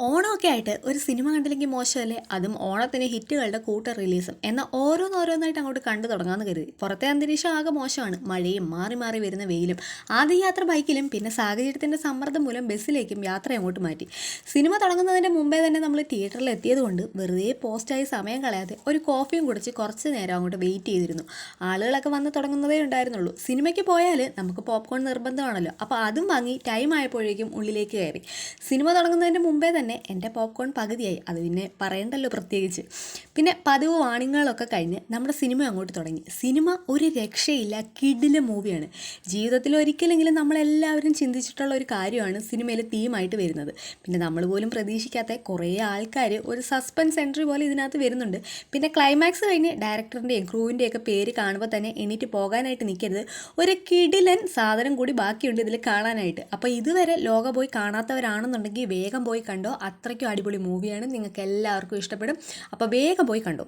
ഓണമൊക്കെ ആയിട്ട് ഒരു സിനിമ കണ്ടില്ലെങ്കിൽ മോശമല്ലേ? അതും ഓണത്തിന് ഹിറ്റുകളുടെ കൂട്ട റിലീസും. എന്നാൽ ഓരോന്നോരോന്നായിട്ട് അങ്ങോട്ട് കണ്ടു തുടങ്ങാമെന്ന് കരുതി. പുറത്തെ അന്തരീക്ഷം ആകെ മോശമാണ്. മഴയും മാറി മാറി വരുന്ന വെയിലും. ആദ്യ യാത്ര ബൈക്കിലും പിന്നെ സാഹചര്യത്തിന്റെ സമ്മർദ്ദം മൂലം ബസ്സിലേക്കും യാത്ര അങ്ങോട്ട് മാറ്റി. സിനിമ തുടങ്ങുന്നതിന്റെ മുമ്പേ തന്നെ നമ്മൾ തിയേറ്ററിൽ എത്തിയതുകൊണ്ട് വെറുതെ പോസ്റ്റായി സമയം കളയാതെ ഒരു കോഫിയും കുടിച്ച് കുറച്ച് നേരം അങ്ങോട്ട് വെയിറ്റ് ചെയ്തിരുന്നു. ആളുകളൊക്കെ വന്ന് തുടങ്ങുന്നതേ ഉണ്ടായിരുന്നുള്ളൂ. സിനിമയ്ക്ക് പോയാൽ നമുക്ക് പോപ്കോൺ നിർബന്ധമാണല്ലോ. അപ്പോൾ അതും വാങ്ങി ടൈം ആയപ്പോഴേക്കും ഉള്ളിലേക്ക് കയറി. സിനിമ തുടങ്ങുന്നതിന്റെ മുമ്പേ തന്നെ എന്റെ പോപ്കോൺ പകുതിയായി. അത് പിന്നെ പറയണ്ടല്ലോ പ്രത്യേകിച്ച്. പിന്നെ പതിവ് വാണിങ്ങളൊക്കെ കഴിഞ്ഞ് നമ്മുടെ സിനിമ അങ്ങോട്ട് തുടങ്ങി. സിനിമ ഒരു രക്ഷയില്ല. കിഡിലെ മൂവിയാണ്. ജീവിതത്തിൽ ഒരിക്കലെങ്കിലും നമ്മളെല്ലാവരും ചിന്തിച്ചിട്ടുള്ള ഒരു കാര്യമാണ് സിനിമയിൽ തീമായിട്ട് വരുന്നത്. പിന്നെ നമ്മൾ പോലും പ്രതീക്ഷിക്കാത്ത കുറേ ആൾക്കാർ ഒരു സസ്പെൻസ് എൻട്രി പോലെ ഇതിനകത്ത് വരുന്നുണ്ട്. പിന്നെ ക്ലൈമാക്സ് കഴിഞ്ഞ് ഡയറക്ടറിന്റെയും ക്രൂവിന്റെയും ഒക്കെ പേര് കാണുമ്പോൾ തന്നെ എണീറ്റ് പോകാനായിട്ട് നിൽക്കരുത്. ഒരു കിഡിലൻ സാധനം കൂടി ബാക്കിയുണ്ട് ഇതിൽ കാണാനായിട്ട്. അപ്പോൾ ഇതുവരെ ലോക പോയി കാണാത്തവരാണെന്നുണ്ടെങ്കിൽ വേഗം പോയി കണ്ടോ? അത്രയ്ക്കും അടിപൊളി മൂവിയാണ്. നിങ്ങൾക്ക് എല്ലാവർക്കും ഇഷ്ടപ്പെടും. അപ്പോൾ വേഗം പോയി കണ്ടോ.